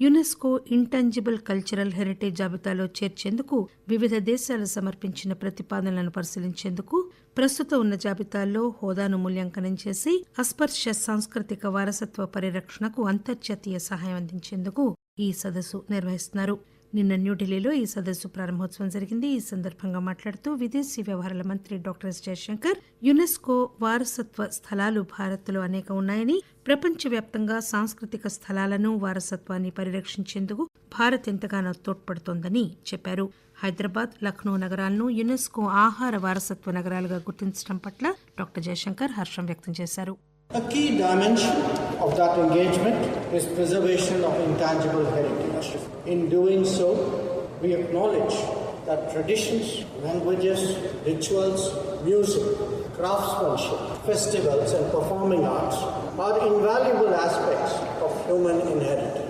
UNESCO intangible cultural heritage జాబితాలో చేర్చేందుకు వివిధ దేశాలు సమర్పించిన ప్రతిపాదనలను పరిశీలించేందుకు ప్రస్తుతం ఉన్న జాబితాల్లో హోదాను మూల్యాంకనం చేసి అస్పర్శ సాంస్కృతిక వారసత్వ పరిరక్షణకు అంతర్జాతీయ సహాయం అందించేందుకు ఈ సదస్సు నిర్వహిస్తున్నారు. నిన్న న్యూఢిల్లీలో ఈ సదస్సు ప్రారంభోత్సవం జరిగింది. ఈ సందర్భంగా మాట్లాడుతూ విదేశీ వ్యవహారాల మంత్రి డాక్టర్ ఎస్ జయశంకర్ యునెస్కో వారసత్వ స్థలాలు భారత్లో అనేక ఉన్నాయని ప్రపంచవ్యాప్తంగా సాంస్కృతిక స్థలాలను వారసత్వాన్ని పరిరక్షించేందుకు భారత్ ఎంతగానో తోడ్పడుతోందని చెప్పారు. హైదరాబాద్ లక్నో నగరాలను యునెస్కో ఆహార వారసత్వ నగరాలుగా గుర్తించడం పట్ల డాక్టర్ జయశంకర్ హర్షం వ్యక్తం చేశారు. A key dimension of that engagement is preservation of intangible heritage. In doing so, we acknowledge that traditions, languages, rituals, music, craftsmanship, festivals, and performing arts are invaluable aspects of human inheritance.